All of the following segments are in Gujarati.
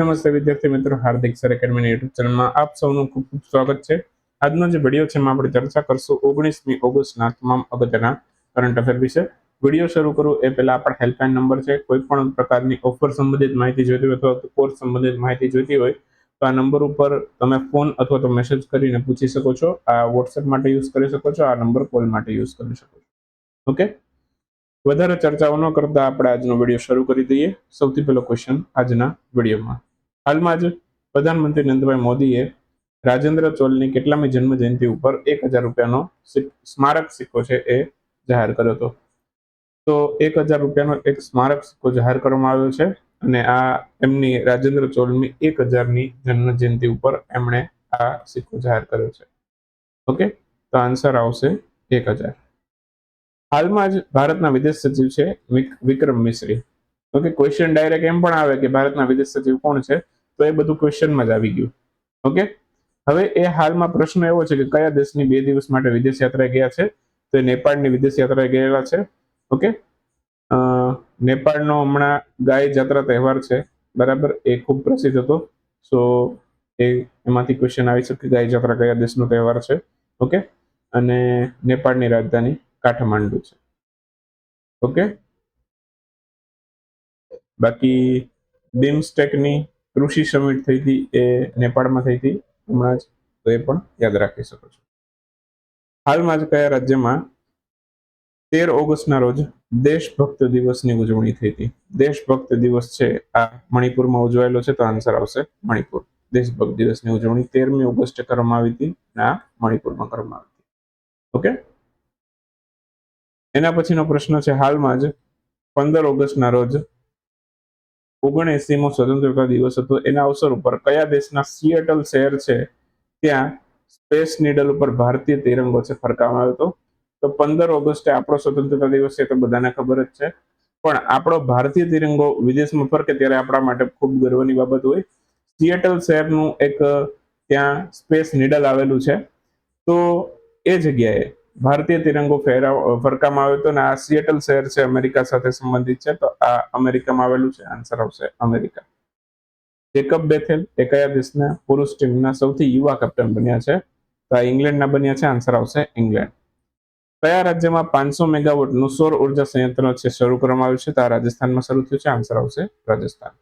નમસ્તે વિદ્યાર્થી મિત્રો, હાર્દિક સર એકેડમીની યુટ્યુબ ચેનલમાં આપ સૌનું ખૂબ ખૂબ સ્વાગત છે. આજનો જે વીડિયો છે એમાં આપણે ચર્ચા કરશું ઓગણીસમી ઓગસ્ટના તમામ અગત્યના કરંટ અફેર વિશે. વીડિયો શરૂ કરું, એ પહેલા આપણા હેલ્પલાઇન નંબર છે. કોઈ પણ પ્રકારની ઓફર સંબંધિત માહિતી જોઈતી હોય અથવા કોર્સ સંબંધિત માહિતી જોઈતી હોય, તો આ નંબર ઉપર તમે ફોન અથવા તો મેસેજ કરીને પૂછી શકો છો. આ વોટ્સએપ માટે યુઝ કરી શકો છો, આ નંબર કોલ માટે યુઝ કરી શકો છો. ઓકે વધારે ચર્ચાઓ ન કરતા આપણે આજનો વીડિયો શરૂ કરી દઈએ. સૌથી પહેલો ક્વેશ્ચન આજના વિડીયોમાં હાલમાં જ પ્રધાનમંત્રી નરેન્દ્રભાઈ મોદીએ રાજેન્દ્ર ચોલની કેટલામી જન્મ જયંતિ ઉપર એક હજાર રૂપિયાનો સ્મારક સિક્કો છે એ જાહેર કર્યો હતો. તો એક હજાર રૂપિયાનો એક સ્મારક સિક્કો જાહેર કરવામાં આવ્યો છે અને આ એમની રાજેન્દ્ર ચોલની એક હજારની જન્મ જયંતિ ઉપર એમણે આ સિક્કો જાહેર કર્યો છે. ઓકે? તો આન્સર આવશે એક હજાર. હાલમાં જ ભારતના વિદેશ સચિવ છે વિક- Vikram Misri. Okay? Question direct એમ પણ આવે કે ભારતના વિદેશ સચિવ કોણ છે? તો એ બધું ક્વેશ્ચનમાં જ આવી ગયું. ઓકે હવે એ હાલમાં પ્રશ્ન એવો છે કે કયા દેશની બે દિવસ માટે વિદેશ યાત્રાએ ગયા છે? તો એ નેપાળની વિદેશ યાત્રાએ ગયેલા છે. ઓકે નેપાળનો હમણાં ગાય જાત્રા તહેવાર છે. બરાબર? એ ખૂબ પ્રસિદ્ધ હતો. સો એ, એમાંથી ક્વેશ્ચન આવી શકે ગાય જાત્રા કયા દેશનો તહેવાર છે? ઓકે અને નેપાળની રાજધાની કાઠમાંડુ છે. ઓકે બાકી બિમસ્ટેકની કૃષિ સમિટ થઈ હતી એ નેપાળમાં થઈ હતી. હમણાં જ તો એ પણ યાદ રાખી શકો છો. હાલમાં જ કયા રાજ્યમાં તેર ઓગસ્ટના રોજ દેશભક્ત દિવસની ઉજવણી થઈ હતી. દેશભક્ત દિવસ છે, આ મણિપુરમાં ઉજવાયેલો છે, તો આન્સર આવશે મણિપુર. દેશભક્ત દિવસની ઉજવણી તેરમી ઓગસ્ટે કરવામાં આવી હતી અને આ મણિપુરમાં કરવામાં આવી હતી. ઓકે? એના પછીનો પ્રશ્ન છે, હાલમાં જ પંદર ઓગસ્ટના રોજ ઓગણએસીમો સ્વતંત્રતા દિવસ હતો. એના અવસર ઉપર કયા દેશના સિએટલ શહેર છે, ત્યાં સ્પેસ નીડલ ઉપર ભારતીય તિરંગો છે ફરકાવવામાં આવ્યો હતો. તો પંદર ઓગસ્ટે આપણો સ્વતંત્રતા દિવસ છે તો બધાને ખબર જ છે. પણ આપણો ભારતીય તિરંગો વિદેશમાં ફરકે ત્યારે આપણા માટે ખૂબ ગર્વની બાબત હોય. સિએટલ શહેરનું એક, ત્યાં સ્પેસ નીડલ આવેલું છે. તો એ જગ્યાએ ભારતીય તિરંગો ફેરાવ ફરકામાં આવ્યો હતો અને આ સિએટલ શહેર છે અમેરિકા સાથે સંબંધિત છે, તો આ અમેરિકામાં આવેલું છે, આન્સર આવશે અમેરિકા. જેકબ બેથેલ, એ કયા દેશના પુરુષ ટીમના સૌથી યુવા કેપ્ટન બન્યા છે? તો આ ઇંગ્લેન્ડના બન્યા છે, આન્સર આવશે ઇંગ્લેન્ડ. કયા રાજ્યમાં પાંચસો મેગાવોટનું સૌર ઊર્જા સંયંત્ર છે, શરૂ કરવામાં આવ્યું છે? તો આ રાજસ્થાનમાં શરૂ થયું છે, આન્સર આવશે રાજસ્થાન.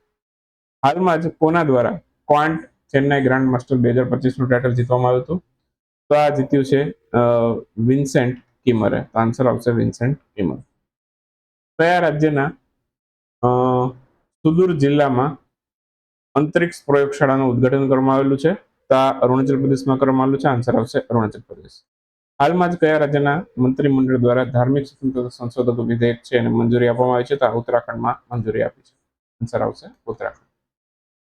હાલમાં જ કોના દ્વારા ક્વાન્ટ ચેન્નાઈ ગ્રાન્ડ માસ્ટર બે હજાર પચીસનું ટાઇટલ જીતવામાં આવ્યું હતું? તો આ જીત્યું છે વિન્સેન્ટ કિમરે. તો આન્સર આવશે વિન્સેન્ટ કિમર. કયા રાજ્યના સુદૂર જિલ્લામાં અંતરિક્ષ પ્રયોગશાળાનું ઉદઘાટન કરવામાં આવેલું છે? તો આ અરુણાચલ પ્રદેશમાં કરવામાં આવેલું છે આન્સર આવશે અરુણાચલ પ્રદેશ. હાલમાં જ કયા રાજ્યના મંત્રીમંડળ દ્વારા ધાર્મિક સ્વતંત્રતા સંશોધક વિધેયક છે એને મંજૂરી આપવામાં આવી છે? તો આ ઉત્તરાખંડમાં મંજૂરી આપી છે. આન્સર આવશે ઉત્તરાખંડ.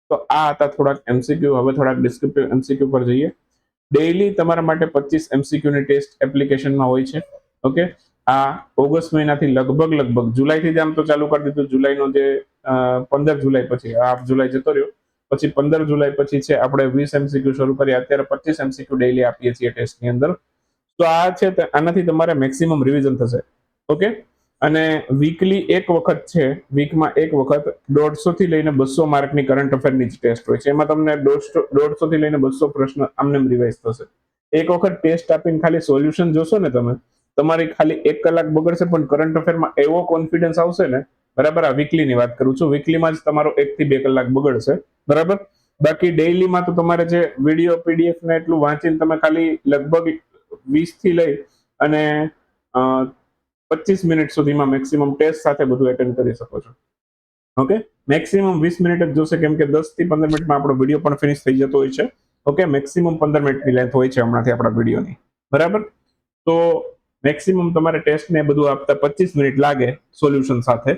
તો આ હતા થોડાક એમસીક્યુ હવે થોડાક ડિસ્ક્રિપ્ટિવ એમસીક્યુ પર જઈએ. ડેઈલી તમારા માટે પચીસ એમસીક્યુની ટેસ્ટ એપ્લિકેશનમાં હોય છે. ઓકે આ ઓગસ્ટ મહિનાથી લગભગ લગભગ, જુલાઈથી જ આમ તો ચાલુ કરી દીધું. જુલાઈનો જે પંદર જુલાઈ પછી, આ જુલાઈ જતો રહ્યો. પછી પંદર જુલાઈ પછી છે આપણે વીસ એમસીક્યુ શરૂ કરીએ અત્યારે પચીસ એમસીક્યુ ડેઈલી આપીએ છીએ ટેસ્ટની અંદર. તો આ છે આનાથી તમારે મેક્સિમમ રિવિઝન થશે. ઓકે અને વીકલી એક વખત છે વીકમાં એક વખત દોઢસો થી લઈને બસો માર્કની કરંટ અફેરની જ ટેસ્ટ હોય છે. એમાં તમને દોઢસો થી લઈને બસો પ્રશ્ન આમને રિવાઇઝ થશે. એક વખત ટેસ્ટ આપીને ખાલી સોલ્યુશન જોશો ને તમે, તમારી ખાલી એક કલાક બગડશે, પણ કરંટ અફેરમાં એવો કોન્ફિડન્સ આવશે ને, બરાબર, આ વીકલીની વાત કરું છું. વીકલીમાં જ તમારો એક થી બે કલાક બગડશે, બરાબર? બાકી ડેઈલીમાં તો તમારે જે વીડિયો પીડીએફ ને એટલું વાંચીને તમે ખાલી લગભગ વીસથી લઈ અને પચીસ મિનિટ સુધીમાં મેક્સિમમ ટેસ્ટ સાથે બધું એટેન્ડ કરી શકો છો. ઓકે મેક્સિમમ વીસ મિનિટ જ જોશે, કેમ કે દસથી પંદર મિનિટમાં આપણો વીડિયો પણ ફિનિશ થઈ જતો હોય છે. ઓકે મેક્સિમમ પંદર મિનિટની લેન્થ હોય છે હમણાંથી આપણા વિડીયોની બરાબર? તો મેક્સિમમ તમારે ટેસ્ટને બધું આપતા પચીસ મિનિટ લાગે સોલ્યુશન સાથે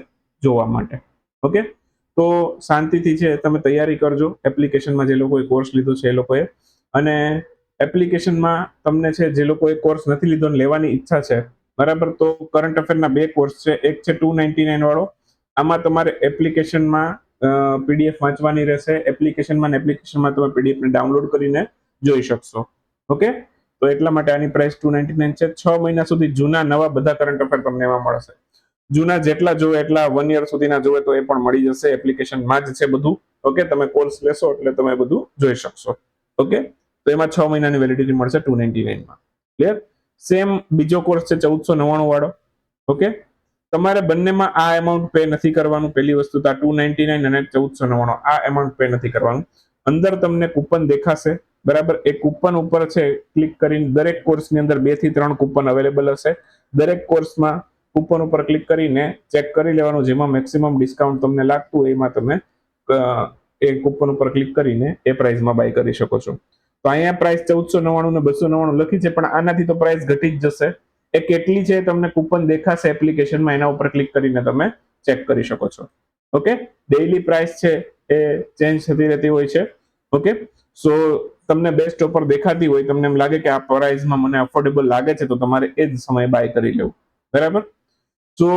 જોવા માટે. ઓકે તો શાંતિથી છે, તમે તૈયારી કરજો. એપ્લિકેશનમાં જે લોકોએ કોર્સ લીધો છે એ લોકોએ. અને એપ્લિકેશનમાં તમને છે, જે લોકોએ કોર્સ નથી લીધો અને લેવાની ઈચ્છા છે બરાબર? તો કરંટ અફેરના બે કોર્સ છે. એક છે ટુ નાઇન્ટી નાઇન વાળો. આમાં તમારે એપ્લિકેશનમાં પીડીએફ વાંચવાની રહેશે. એપ્લિકેશનમાં એપ્લિકેશનમાં તમે પીડીએફ ને ડાઉનલોડ કરીને જોઈ શકશો. ઓકે? તો એટલા માટે આની પ્રાઇસ ટુ નાઇન્ટી નાઇન છે. છ મહિના સુધી જૂના નવા બધા કરંટ અફેર તમને એમાં મળશે. જૂના જેટલા જોવે એટલા વન યર સુધીના જોવે તો એ પણ મળી જશે. એપ્લિકેશનમાં જ છે બધું. ઓકે? તમે કોર્સ લેશો એટલે તમે બધું જોઈ શકશો. ઓકે? તો એમાં છ મહિનાની વેલિડિટી મળશે ટુ નાઇન્ટી નાઇનમાં ક્લિયર સેમ બીજો કોર્સ છે ચૌદસો નવ્વાણું વાળો. ઓકે તમારે બંનેમાં આ એમાઉન્ટ પે નથી કરવાનું. પહેલી વસ્તુ તો આ ટુ નાઇન્ટી નાઇન અને ચૌદસો નવ્વાણું. આ એમાઉન્ટ પે નથી કરવાનું. અંદર તમને કૂપન દેખાશે. બરાબર? એ કૂપન ઉપર છે ક્લિક કરીને દરેક કોર્સની અંદર બેથી ત્રણ કૂપન અવેલેબલ હશે. દરેક કોર્સમાં કૂપન ઉપર ક્લિક કરીને ચેક કરી લેવાનું. જેમાં મેક્સિમમ ડિસ્કાઉન્ટ તમને લાગતું એમાં તમે એ કૂપન ઉપર ક્લિક કરીને એ પ્રાઇસમાં બાય કરી શકો છો. તો અહીંયા પ્રાઇસ ચૌદસો નવ્વાણું ને બસો નવ્વાણું લખી છે, પણ આનાથી તો પ્રાઇસ ઘટી જ જશે. એ કેટલી છે તમને કૂપન દેખાશે એપ્લિકેશનમાં એના ઉપર ક્લિક કરીને તમે ચેક કરી શકો છો. ઓકે ડેઇલી પ્રાઇસ છે એ ચેન્જ થતી રહેતી હોય છે. ઓકે સો તમને બેસ્ટ ઓફર દેખાતી હોય, તમને એમ લાગે કે આ પ્રાઇસમાં મને અફોર્ડેબલ લાગે છે, તો તમારે એ જ સમયે બાય કરી લેવું. બરાબર? સો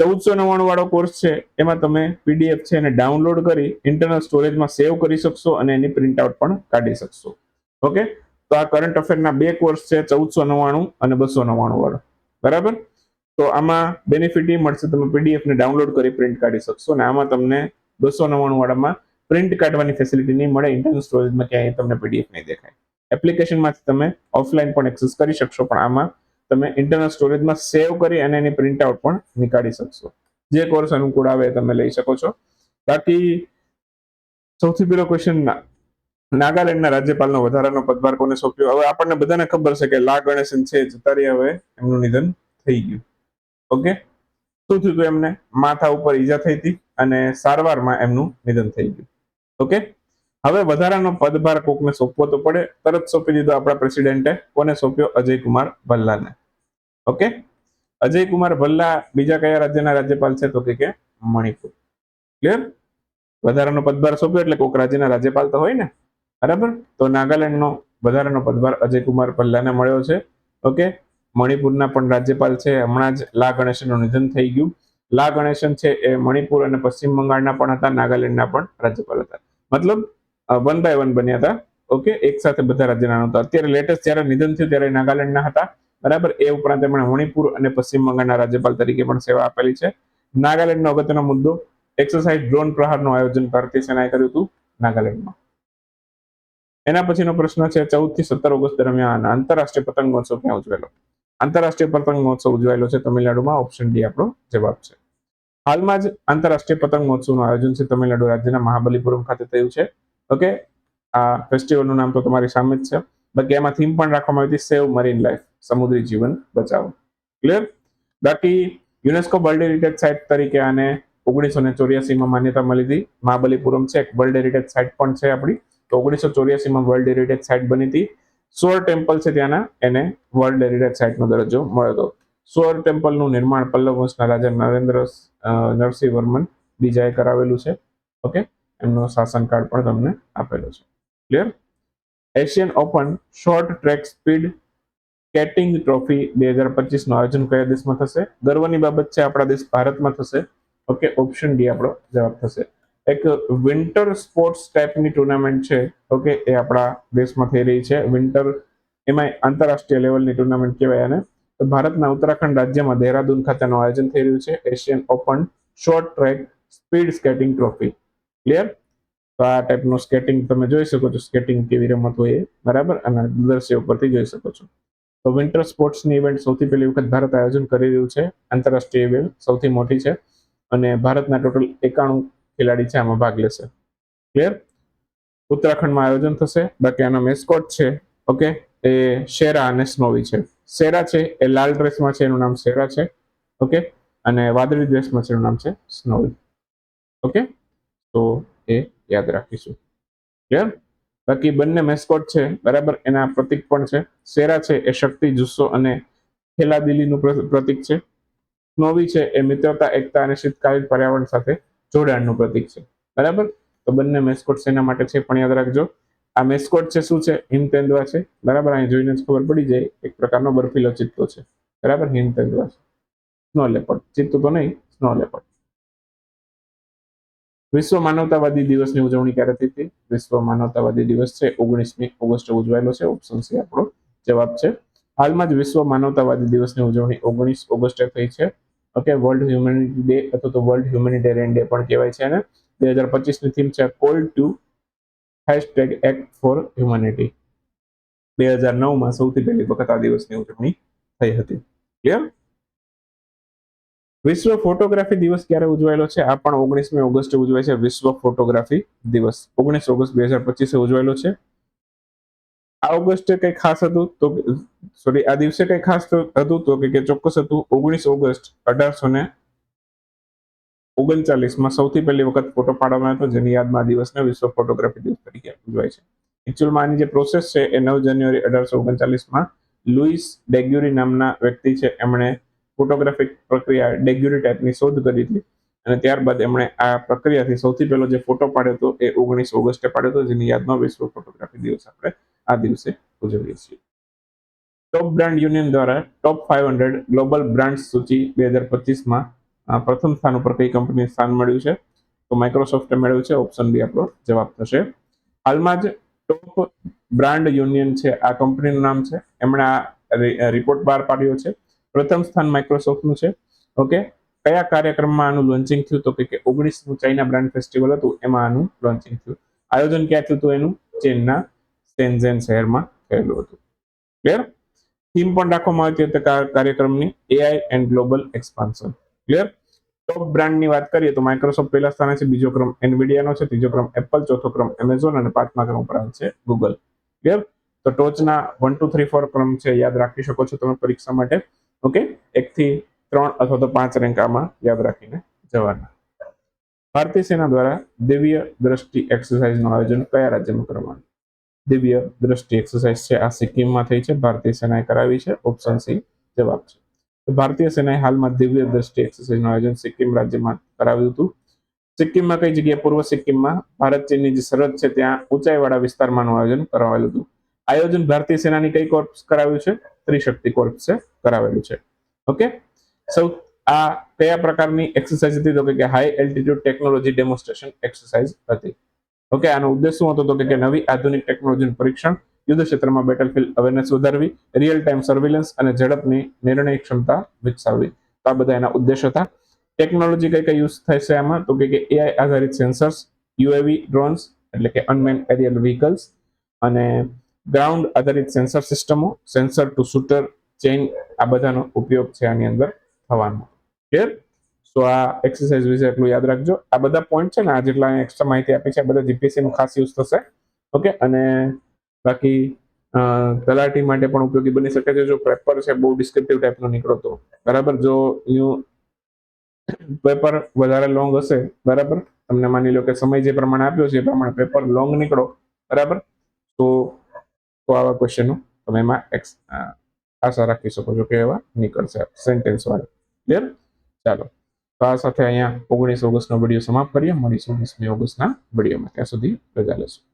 ચૌદસો નવ્વાણું વાળો કોર્સ છે, એમાં તમે પીડીએફ છે એને ડાઉનલોડ કરી ઇન્ટરનલ સ્ટોરેજમાં સેવ કરી શકશો અને એની પ્રિન્ટઆઉટ પણ કાઢી શકશો. ઓકે? તો આ કરંટ અફેરના બે કોર્સ છે, ચૌદસો નવ્વાણું અને બસો નવ્વાણું વાળો. બરાબર? તો આમાં બેનિફિટ એ મળશે, તમે પીડીએફ ને ડાઉનલોડ કરી પ્રિન્ટ કાઢી શકશો અને આમાં તમને બસો નવ્વાણું વાળામાં પ્રિન્ટ કાઢવાની ફેસિલિટી નહીં મળે ઇન્ટરનલ સ્ટોરેજમાં ક્યાંય તમને પીડીએફ નહીં દેખાય. એપ્લિકેશનમાંથી તમે ઓફલાઈન પણ એક્સેસ કરી શકશો, પણ આમાં તમે ઇન્ટરનલ સ્ટોરેજમાં સેવ કરી અને એની પ્રિન્ટઆઉટ પણ નીકાળી શકશો. જે કોર્સ અનુકૂળ આવે તમે લઈ શકો છો. બાકી સૌથી પહેલો ક્વેશ્ચન નાગાલેન્ડના રાજ્યપાલનો વધારાનો પદભાર કોને સોંપ્યો? હવે આપણને બધાને ખબર છે કે લા ગણેશન છે જતા રહ્યા હવે એમનું નિધન થઈ ગયું. ઓકે? શું થયું હતું એમને? માથા ઉપર ઈજા થઈ હતી અને સારવારમાં એમનું નિધન થઈ ગયું. ઓકે? હવે વધારાનો પદભાર કોકને સોંપવો તો પડે. તરત સોંપી દીધો આપણા પ્રેસિડેન્ટે. કોને સોંપ્યો? અજય કુમાર ભલ્લાને. ઓકે? અજય કુમાર ભલ્લા બીજા કયા રાજ્યના રાજ્યપાલ છે તો કે મણિપુર. ક્લિયર? વધારાનો પદભાર સોંપ્યો એટલે કોક રાજ્યના રાજ્યપાલ તો હોય ને? બરાબર? તો નાગાલેન્ડનો, વધારાનો પદભાર અજય કુમાર ભલ્લાને મળ્યો છે. ઓકે? મણિપુરના પણ રાજ્યપાલ છે. હમણાં જ લા ગણેશનનું નિધન થઈ ગયું. લા ગણેશન છે એ મણિપુર અને પશ્ચિમ બંગાળના પણ હતા. નાગાલેન્ડના પણ રાજ્યપાલ હતા. મતલબ વન બાય વન બન્યા હતા. ઓકે? એક સાથે બધા રાજ્યના હતા અત્યારે લેટેસ્ટ જ્યારે નિધન થયું ત્યારે નાગાલેન્ડના હતા. બરાબર? એ ઉપરાંત એમણે મણિપુર અને પશ્ચિમ બંગાળના રાજ્યપાલ તરીકે પણ સેવા આપેલી છે. નાગાલેન્ડનો અગત્યનો મુદ્દો એક્સરસાઇઝ ડ્રોન પ્રહારનું આયોજન ભારતીય સેનાએ કર્યું હતું નાગાલેન્ડમાં. એના પછીનો પ્રશ્ન છે ચૌદથી સત્તર ઓગસ્ટ દરમિયાન આંતરરાષ્ટ્રીય પતંગ મહોત્સવ ક્યાં ઉજવેલો આંતરરાષ્ટ્રીય પતંગ મહોત્સવ ઉજવાયેલો છે તમિલનાડુમાં ઓપ્શન ડી આપણો જવાબ છે. હાલમાં જ આંતરરાષ્ટ્રીય પતંગ મહોત્સવનું આયોજન છે તમિલનાડુ રાજ્યના મહાબલીપુરમ ખાતે થયું છે. ઓકે? આ ફેસ્ટિવલનું નામ તો તમારી સામે જ છે. બાકી એમાં થીમ પણ રાખવામાં આવી હતી, સેવ મરીન લાઈફ સમુદ્રી જીવન બચાવો. ક્લિયર બાકી યુનેસ્કો વર્લ્ડ હેરિટેજ સાઇટ તરીકે આને ઓગણીસો ને ચોર્યાસીમાં માન્યતા મળી હતી. મહાબલીપુરમ છે, એક વર્લ્ડ હેરિટેજ સાઇટ પણ છે આપણી. તો ઓગણીસો ચોર્યાસીમાં વર્લ્ડ હેરિટેજ સાઇટ બની હતી. સોર ટેમ્પલ છે ત્યાંના, એને વર્લ્ડ હેરિટેજ સાઇટનો દરજ્જો મળ્યો હતો. સોર ટેમ્પલનું નિર્માણ પલ્લવ વંશના રાજા નરેન્દ્ર નરસિંહ વર્મન બીજાએ કરાવેલું છે. ઓકે? એમનો શાસનકાળ પણ તમને આપેલો છે. Clear Asian open short track speed skating trophy બે હજાર પચીસનું આયોજન કયા દેશમાં થશે? ગર્વની બાબત છે, આપણા દેશ ભારતમાં થશે. ઓકે? ઓપ્શન ડી આપણો જવાબ થશે. એક વિન્ટર સ્પોર્ટ્સ ટાઈપની ટુર્નામેન્ટ છે ઓકે એ આપણા દેશમાં થઈ રહી છે. વિન્ટર એમાં આંતરરાષ્ટ્રીય લેવલની ટુર્નામેન્ટ કહેવાય અને તો ભારતના ઉત્તરાખંડ રાજ્યમાં દહેરાદૂન ખાતેનું આયોજન થઈ રહ્યું છે Asian open short track speed skating trophy clear તો આ ટાઈપનું સ્કેટિંગ તમે જોઈ શકો છો સ્કેટિંગ કેવી રમત હોય એ. બરાબર? અને દૃશ્ય ઉપરથી જોઈ શકો છો. તો વિન્ટર સ્પોર્ટ્સની ઇવેન્ટ સૌથી પહેલી વખત ભારત આયોજન કરી રહ્યું છે, આંતરરાષ્ટ્રીય ઇવેન્ટ સૌથી મોટી છે. અને ભારતના ટોટલ એકાણું ખેલાડી છે, આમાં ભાગ લેશે. ક્લિયર ઉત્તરાખંડમાં આયોજન થશે. બાકી આનો મેસ્કોટ છે ઓકે એ શેરા અને સ્નોવી છે. શેરા છે, એ લાલ ડ્રેસમાં છે, એનું નામ શેરા છે ઓકે અને વાદળી ડ્રેસમાં છે, એનું નામ છે સ્નોવી ઓકે તો એ યાદ રાખીશું. ક્લિયર બાકી બંને મેસ્કોટ છે, બરાબર? એના પ્રતીક પણ છે. શેરા છે, એ શક્તિ, જુસ્સો અને ખેલાદિલીનું પ્રતિક છે. સ્નોવી છે, એ મિત્રતા, એકતા અને શીતકાલીન પર્યાવરણ સાથે જોડાણનું પ્રતીક છે. બરાબર? તો બંને મેસ્કોટ શેના માટે છે, પણ યાદ રાખજો, આ મેસ્કોટ છે શું છે? હિમ તેંદવા છે. બરાબર? અહીં જોઈને જ ખબર પડી જાય, એક પ્રકારનો બર્ફીલો ચિત્તો છે. બરાબર? હિમ તેંદવા છે. Snow leopard. ચિત્તો તો નહીં, સ્નો લેપર્ડ. વિશ્વ માનવતાવાદી દિવસની ઉજવણી ક્યારે થઈ હતી? વિશ્વ માનવતાવાદી દિવસ છે, ઓગણીસમી ઓગસ્ટે ઉજવાયેલો છે. ઓપ્શન સી, આપણો જવાબ છે. હાલમાં જ વિશ્વ માનવતાવાદી દિવસની ઉજવણી ઓગણીસ ઓગસ્ટે થઈ છે. ઓકે વર્લ્ડ હ્યુમેનિટી ડે અથવા તો વર્લ્ડ હ્યુમેનિટેરિયન ડે પણ કહેવાય છે અને બે હજાર પચીસની થીમ છે call to hashtag act for humanity બે હજાર નવમાં સૌથી પહેલી વખત આ દિવસની ઉજવણી થઈ હતી. ક્લિયર વિશ્વ ફોટોગ્રાફી દિવસ ક્યારે ઉજવાયેલો છે? આ પણ ઓગણીસમી ઓગસ્ટે ઉજવાય છે વિશ્વ ફોટોગ્રાફી દિવસ. ઓગણીસ ઓગસ્ટ બે હજાર પચીસે ઉજવાયેલો છે. આ ઓગસ્ટે કઈ ખાસ હતું તો સોરી આ દિવસે કઈ ખાસ હતું તો કે ચોક્કસ હતું ઓગણીસ ઓગસ્ટ અઢારસો ને ઓગણચાલીસમાં સૌથી પહેલી વખત ફોટો પાડવામાં આવ્યો હતો, જેની યાદમાં આ દિવસને વિશ્વ ફોટોગ્રાફી દિવસ તરીકે ઉજવાય છે. એકચ્યુઅલમાં આની જે પ્રોસેસ છે એ નવ જાન્યુઆરી અઢારસો ઓગણચાલીસમાં લુઈસ ડેગ્યુરી નામના વ્યક્તિ છે, એમણે ફોટોગ્રાફિક પ્રક્રિયા ડેગ્યુરી ટાઈપની શોધ કરી હતી અને ત્યારબાદ એમણે આ પ્રક્રિયાથી સૌથી પહેલો જે ફોટો પાડ્યો હતો એ ઓગણીસ ઓગસ્ટે પાડ્યો હતો, જેની યાદમાં વિશ્વ ફોટોગ્રાફી દિવસ આપણે આ દિવસે ઉજવીએ છીએ. ટોપ બ્રાન્ડ યુનિયન દ્વારા top five hundred global brand સૂચિ બે હજાર પચીસમાં પ્રથમ સ્થાન ઉપર કઈ કંપનીએ સ્થાન મળ્યું છે? તો માઇક્રોસોફ્ટે મેળવ્યું છે. ઓપ્શન બી આપણો જવાબ થશે. હાલમાં જ ટોપ બ્રાન્ડ યુનિયન છે. આ કંપનીનું નામ છે. એમણે આ રિપોર્ટ બહાર પાડ્યો છે. પ્રથમ સ્થાન માઇક્રોસોફ્ટનું છે. ઓકે? કયા કાર્યક્રમમાં આનું લોન્ચિંગ થયું? તો કે ઓગણીસનું ચાઇના બ્રાન્ડ ફેસ્ટિવલ હતું. એમાં આનું લોન્ચિંગ થયું. આયોજન ક્યાં થયું હતું એનું? ચીનના શેન્ઝેન શહેરમાં થયેલું હતું. ક્લિયર થીમ પણ રાખવામાં આવી હતી કાર્યક્રમની AI and global expansion clear top બ્રાન્ડની વાત કરીએ તો માઇક્રોસોફ્ટ પહેલા સ્થાને છે, બીજો ક્રમ એનવીડિયાનો છે, ત્રીજો ક્રમ એપલ ચોથો ક્રમ એમેઝોન અને પાંચમા ક્રમ ઉપર છે ગૂગલ ક્લિયર તો ટોચના વન ટુ થ્રી ફોર ક્રમ છે, યાદ રાખી શકો છો તમે પરીક્ષા માટે. ઓકે એક થી ત્રણ અથવા તો પાંચ રેન્ક આમાં યાદ રાખીને જવાના. ભારતીય સેના દ્વારા દિવ્ય દ્રષ્ટિ એક્સરસાઇઝનું આયોજન કયા રાજ્યમાં કરવાનું દિવ્ય દ્રષ્ટિ એક્સરસાઇઝ છે. આ સિક્કિમમાં થઈ છે. ભારતીય સેનાએ કરાવી છે. ઓપ્શન સી જવાબ છે. ભારતીય સેનાએ હાલમાં દિવ્ય દ્રષ્ટિ એક્સરસાઇઝનું આયોજન સિક્કિમ રાજ્યમાં કરાવ્યું હતું. સિક્કિમમાં કઈ જગ્યાએ? પૂર્વ સિક્કિમમાં. ભારત ચીનની જે સરહદ છે, ત્યાં ઊંચાઈવાળા વિસ્તારમાંનું આયોજન કરાવેલું હતું. આયોજન ભારતીય સેનાની કઈ કોર્પ્સ કરાવ્યું છે? ત્રિશક્તિ કોર્પ્સે કરાવેલું છે. ઓકે? સૌ, આ કયા પ્રકારની એક્સરસાઇઝ હતી? તો કે high altitude technology demonstration exercise હતી. ઓકે આનો ઉદ્દેશ શું હતો તો કે નવી આધુનિક ટેકનોલોજીનું પરીક્ષણ યુદ્ધ ક્ષેત્રમાં બેટલફિલ્ડ અવેરનેસ વધારવી રિયલ ટાઈમ સર્વેલન્સ અને ઝડપની નિર્ણય ક્ષમતા વિકસાવવી. આ બધા એના ઉદ્દેશ હતા. ટેકનોલોજી કઈ કઈ યુઝ છે આમાં? તો કે એઆઈ આધારિત સેન્સર્સ યુએવી ડ્રોન્સ એટલે કે અનમેન એરિયલ વ્હીકલ્સ અને ગ્રાઉન્ડ આધારિત સેન્સર સિસ્ટમો સેન્સર ટુ શૂટર ચેઇન આ બધાનો ઉપયોગ છે આની અંદર થવાનો. ક્લિયર સો આ એક્સરસાઇઝ વિશે એટલું યાદ રાખજો. આ બધા પોઈન્ટ છે ને, આ જેટલા એક્સ્ટ્રા માહિતી આપી છે, આ બધા જીપીએસસી નું ખાસ યુઝ થશે. ઓકે અને બાકી તલાટી માટે પણ ઉપયોગી બની શકે છે. જો પેપર છે, બહુ ડિસ્ક્રિપ્ટિવ ટાઈપનો નીકળો તો. બરાબર? જો પેપર વધારે લોંગ હશે, બરાબર? તમને માની લો કે સમય જે પ્રમાણે આપ્યો છે, એ પ્રમાણે પેપર લોંગ નીકળો. બરાબર? તો તો આવા ક્વેશ્ચનો તમે એમાં આશા રાખી શકો છો કે એવા નીકળશે સેન્ટેન્સ વાળા. ક્લિયર ચાલો. તો આ સાથે અહીંયા ઓગણીસ ઓગસ્ટનો વીડિયો સમાપ્ત કરીએ. મળીશું વીસમી ઓગસ્ટના વિડીયોમાં. ત્યાં સુધી રજા લેશું.